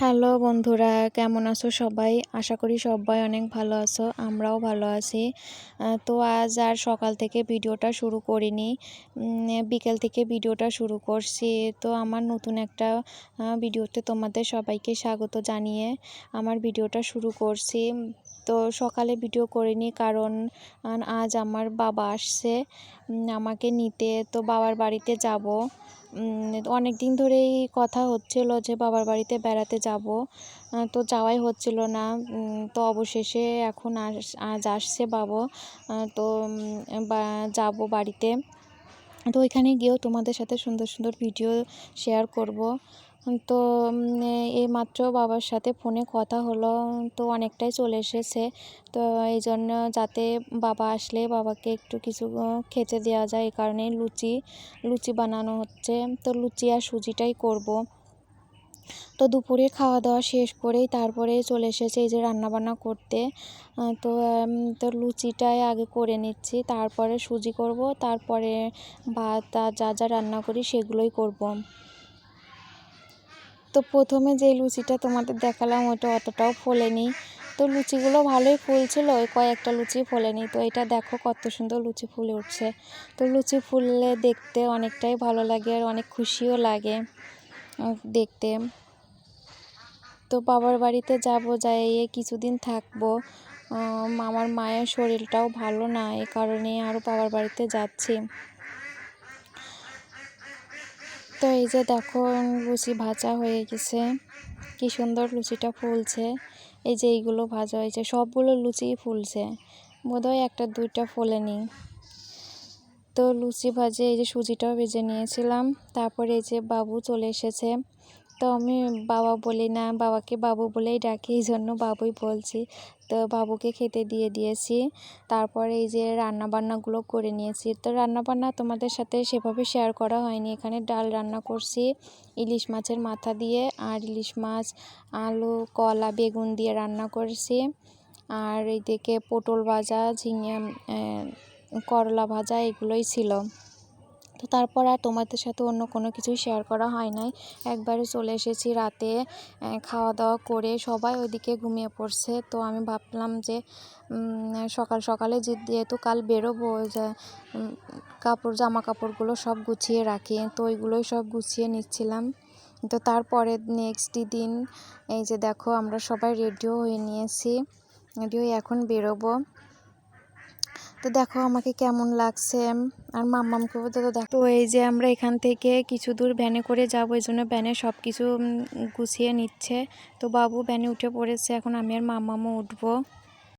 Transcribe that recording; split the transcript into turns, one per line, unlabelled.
Hello বন্ধুরা, কেমন আছো সবাই? আশা করি সবাই অনেক ভালো আছো, আমরাও ভালো আছি। তো আজ আর সকাল থেকে ভিডিওটা শুরু করিনি। বিকেল থেকে ভিডিওটা শুরু করছি। তো আমার নতুন একটা ভিডিওতে তোমাদের সবাইকে স্বাগত জানিয়ে আমার ভিডিওটা শুরু করছি। তো সকালে ভিডিও করিনি কারণ আজ আমার বাবা আসছে আমাকে নিতে। তো বাবার বাড়িতে যাব। অনেক দিন ধরেই কথা হচ্ছিল যে বাবার বাড়িতে বেড়াতে যাব। তো যাওয়াই হচ্ছিল না। তো অবশেষে এখন আস- আজ আসছে বাবা। তো যাব বাড়িতে। তো ওইখানে গিয়েও তোমাদের সাথে সুন্দর সুন্দর ভিডিও শেয়ার করব। তো উম, এই মাত্র বাবার সাথে ফোনে কথা হলো তো অনেকটাই চলে এসেছে। তো এই জন্য যাতে বাবা আসলে বাবাকে একটু কিছু খেতে দেওয়া যায় এই কারণে লুচি লুচি বানানো হচ্ছে। তো লুচি আর সুজিটাই করব। তো দুপুরে খাওয়া দাওয়া শেষ করেই তারপরে চলে এসেছে এই যে রান্নাবান্না করতে। তো তো লুচিটাই আগে করে নিচ্ছি তারপরে সুজি করব তারপরে ভাত যা যা রান্না করি সেগুলোই করব। তো প্রথমে যে লুচিটা তোমাদের দেখালাম ওটা অতটাও ফোলেনি। তো লুচিগুলো ভালোই ফুলছিল, ওই কয়েকটা লুচি ফোলেনি। তো এটা দেখো কত সুন্দর লুচি ফুলে উঠছে। তো লুচি ফুললে দেখতে অনেকটাই ভালো লাগে আর অনেক খুশিও লাগে দেখতে। তো বাবার বাড়িতে যাব যাই কিছুদিন থাকব। আমার মায়ের শরীরটাও ভালো না এই কারণে আরও বাবার বাড়িতে যাচ্ছি। তো এই যে দেখো, লুচি ভাজা হয়ে গেছে। কি সুন্দর লুচিটা ফুলছে। এই যে এইগুলো ভাজা হয়েছে, সবগুলো লুচি ফুলছে। বোধহয় একটা দুইটা ফোলেনি। তো লুচি ভাজে, এই যে সুজিটাও ভেজে নিয়েছিলাম। তারপরে এই যে বাবু চলে এসেছে। তো আমি বাবা বলি, না, বাবাকে বাবু বলেই ডাকি এই জন্য বাবুই বলছি। তো বাবুকে খেতে দিয়ে দিয়েছি। তারপরে এই যে রান্না বান্নাগুলো করে নিয়েছি। তো রান্না বান্না তোমাদের সাথে সেভাবে শেয়ার করা হয়নি। এখানে ডাল রান্না করছি, ইলিশ মাছের মাথা দিয়ে আর ইলিশ মাছ, আলু, কলা, বেগুন দিয়ে রান্না করছি। আর এইদিকে পটল ভাজা, ঝিঙে করলা ভাজা, এগুলোই ছিল। তো তারপর আর তোমাদের সাথে অন্য কোনো কিছুই শেয়ার করা হয় নাই। একবারে চলে এসেছি রাতে খাওয়া দাওয়া করে সবাই ওইদিকে ঘুমিয়ে পড়ছে। তো আমি ভাবলাম যে সকাল সকালে যেহেতু কাল বেরোবো কাপড় জামা কাপড়গুলো সব গুছিয়ে রাখি। তো ওইগুলোই সব গুছিয়ে নিচ্ছিলাম। তো তারপরে নেক্সট দিন, এই যে দেখো আমরা সবাই রেডিও হয়ে নিয়েছি। রেডিও এখন বেরোবো। তো দেখো আমাকে কেমন লাগছে। আর মাম্মামকে তো দেখো। তো এই যে আমরা এখান থেকে কিছু দূর ভ্যানে করে যাব, এই জন্য ভ্যানে সব কিছু গুছিয়ে নিচ্ছে। তো বাবু ভ্যানে উঠে পড়েছে, এখন আমি আর মাম্মামও উঠবো।